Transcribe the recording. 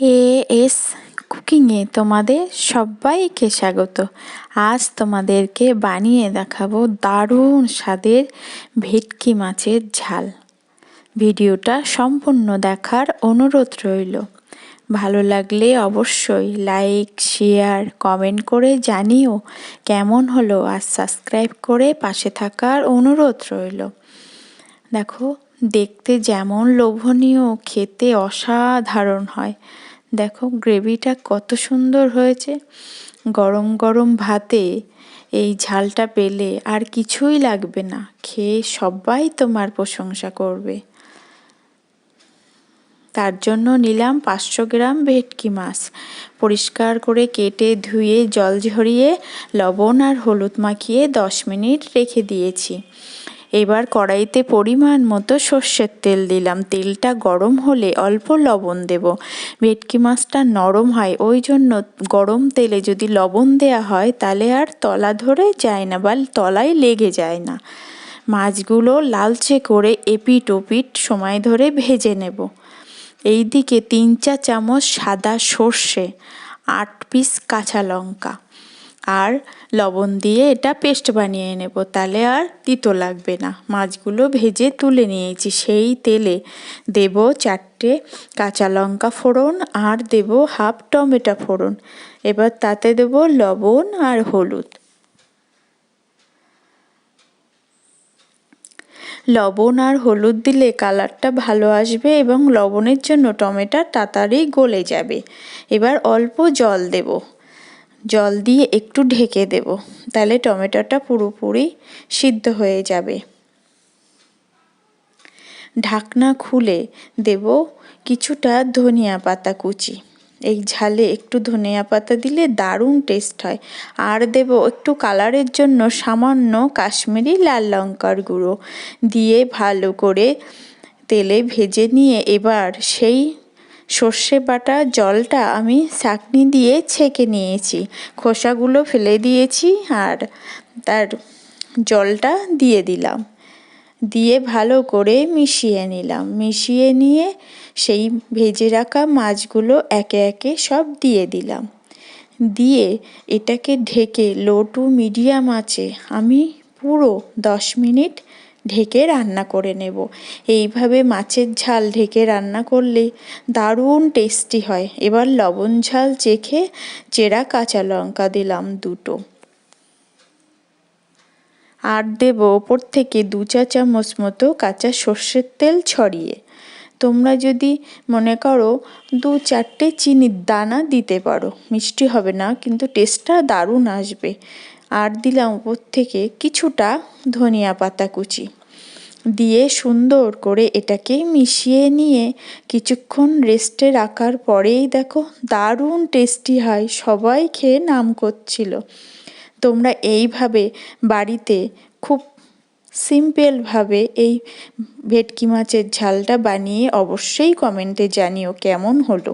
A S কুকিংয়ে তোমাদের সবাইকে স্বাগত। আজ তোমাদেরকে বানিয়ে দেখাবো দারুণ স্বাদের ভেটকি মাছের ঝাল। ভিডিওটা সম্পূর্ণ দেখার অনুরোধ রইল। ভালো লাগলে অবশ্যই লাইক, শেয়ার, কমেন্ট করে জানিও কেমন হলো আর সাবস্ক্রাইব করে পাশে থাকার অনুরোধ রইল। দেখো, দেখতে যেমন লোভনীয়, খেতে অসাধারণ হয়। দেখো, গ্রেভিটা কত সুন্দর হয়েছে। গরম গরম ভাতে এই ঝালটা পেলে আর কিছুই লাগবে না। খেয়ে সবাই তোমার প্রশংসা করবে। তার জন্য নিলাম পাঁচশো গ্রাম ভেটকি মাছ। পরিষ্কার করে কেটে ধুয়ে, জল ঝরিয়ে, লবণ আর হলুদ মাখিয়ে দশ মিনিট রেখে দিয়েছি। এবার কড়াইতে পরিমাণ মতো সর্ষের তেল দিলাম। তেলটা গরম হলে অল্প লবণ দেব। ভেটকি মাছটা নরম হয়, ওই জন্য গরম তেলে যদি লবণ দেয়া হয়, তাহলে আর তলা ধরে যায় না বা তলায় লেগে যায় না। মাছগুলো লালচে করে এপিট ওপিট সময় ধরে ভেজে নেব। এই দিকে তিন চা চামচ সাদা সর্ষে, আট পিস কাঁচা লঙ্কা। আর লবণ দিয়ে এটা পেস্ট বানিয়ে নেব। তাহলে আর তিতো লাগবে না। মাছগুলো ভেজে তুলে নিয়েছি। সেই তেলে দেব চারটে কাঁচা লঙ্কা ফোড়ন আর দেব হাফ টমেটো ফোড়ন। এবার তাতে দেব লবণ আর হলুদ। লবণ আর হলুদ দিলে কালারটা ভালো আসবে এবং লবণের জন্য টমেটো তাড়াতাড়ি গলে যাবে। এবার অল্প জল দেব। জল দিয়ে একটু ঢেকে দেব, তাহলে টমেটোটা পুরোপুরি সিদ্ধ হয়ে যাবে। ঢাকনা খুলে দেব কিছুটা ধনিয়া পাতা কুচি। এই ঝালে একটু ধনিয়া পাতা দিলে দারুণ টেস্ট হয়। আর দেব একটু কালারের জন্য সামান্য কাশ্মীরি লাল লঙ্কার গুঁড়ো দিয়ে ভালো করে তেলে ভেজে নিয়ে এবার সেই সর্ষে বাটা জলটা আমি চাকনি দিয়ে ছেঁকে নিয়েছি। খোসাগুলো ফেলে দিয়েছি আর তার জলটা দিয়ে দিলাম। দিয়ে ভালো করে মিশিয়ে নিলাম। মিশিয়ে নিয়ে সেই ভেজে রাখা মাছগুলো একে একে সব দিয়ে দিলাম। দিয়ে এটাকে ঢেকে লো টু মিডিয়াম আছে আমি পুরো দশ মিনিট ঢেকে রান্না করে নেব। এইভাবে মাছের ঝাল ঢেকে রান্না করলে দারুণ টেস্টি হয়। এবার লবণ ঝাল চেখে চেরা কাঁচা লঙ্কা দিলাম দুটো। আর দেব ওপর থেকে দু চা চামচ মতো কাঁচা সর্ষের তেল ছড়িয়ে। তোমরা যদি মনে করো দু চারটে চিনির দানা দিতে পারো। মিষ্টি হবে না, কিন্তু টেস্টটা দারুণ আসবে। আর দিলাম উপর থেকে কিছুটা ধনিয়া পাতা কুচি। দিয়ে সুন্দর করে এটাকে মিশিয়ে নিয়ে কিছুক্ষণ রেস্টে রাখার পরেই দেখো দারুণ টেস্টি হয়, সবাই খেয়ে নাম করছিল। তোমরা এইভাবে বাড়িতে খুব সিম্পলভাবে এই ভেটকি মাছের ঝালটা বানিয়ে অবশ্যই কমেন্টে জানিও কেমন হলো।